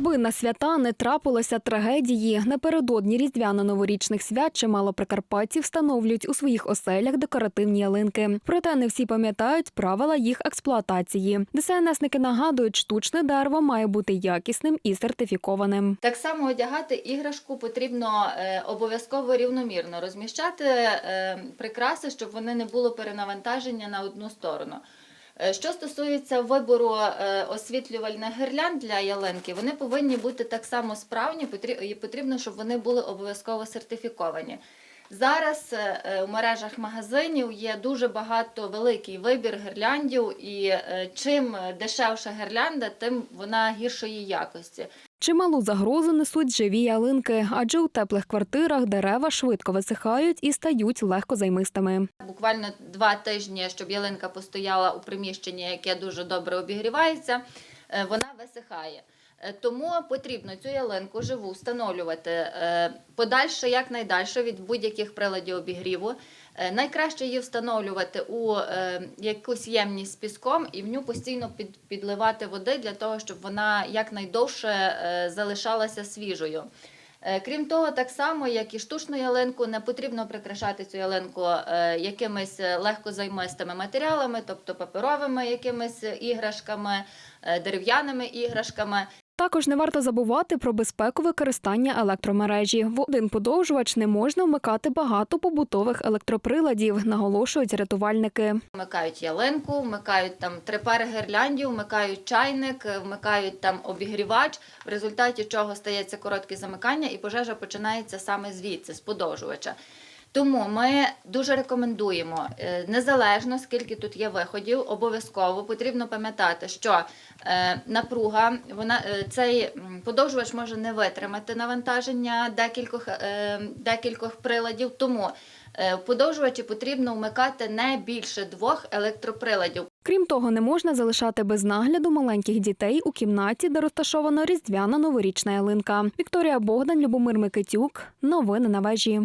Аби на свята не трапилося трагедії, напередодні різдвяно-новорічних свят чимало прикарпатців встановлюють у своїх оселях декоративні ялинки. Проте не всі пам'ятають правила їх експлуатації. ДСНСники нагадують, штучне дерево має бути якісним і сертифікованим. Так само одягати іграшку потрібно е, обов'язково рівномірно розміщати е, прикраси, щоб вони не було перенавантаження на одну сторону. Е, Що стосується вибору е, освітлювальних гирлянд для ялинки, вони повинні бути так само справні, і потрібно, щоб вони були обов'язково сертифіковані. Зараз е, е, у мережах магазинів є дуже багато великий вибір гирляндів, і чим дешевша гирлянда, тим вона гіршої якості. Чималу загрозу несуть живі ялинки, адже у теплих квартирах дерева швидко висихають і стають легкозаймистими. Буквально два тижні, щоб ялинка постояла у приміщенні, яке дуже добре обігрівається, е, вона висихає. Е, Тому потрібно цю ялинку живу встановлювати е, подальше, якнайдальше від будь-яких приладів обігріву. Е, Найкраще її встановлювати у якусь ємність з піском і в ню постійно під, підливати води для того, щоб вона якнайдовше залишалася свіжою. Крім того, так само, як і штучну ялинку, не потрібно прикрашати цю ялинку якимись легкозаймистими матеріалами, тобто паперовими якимись іграшками, дерев'яними іграшками. Також не варто забувати про безпеку використання електромережі. В один подовжувач не можна вмикати багато побутових електроприладів, наголошують рятувальники. Вмикають ялинку, вмикають там три пари гирляндів, вмикають чайник, вмикають там обігрівач, в результаті чого стається коротке замикання і пожежа починається саме звідси, з подовжувача. Тому ми дуже рекомендуємо, е, незалежно скільки тут є виходів, обов'язково потрібно пам'ятати, що е, напруга, вона е, цей подовжувач може не витримати навантаження декількох, декількох приладів. Тому подовжувачі потрібно вмикати не більше двох електроприладів. Крім того, не можна залишати без нагляду маленьких дітей у кімнаті, де розташована різдвяна новорічна ялинка. Вікторія Богдан, Любомир Микитюк. Новини на вежі.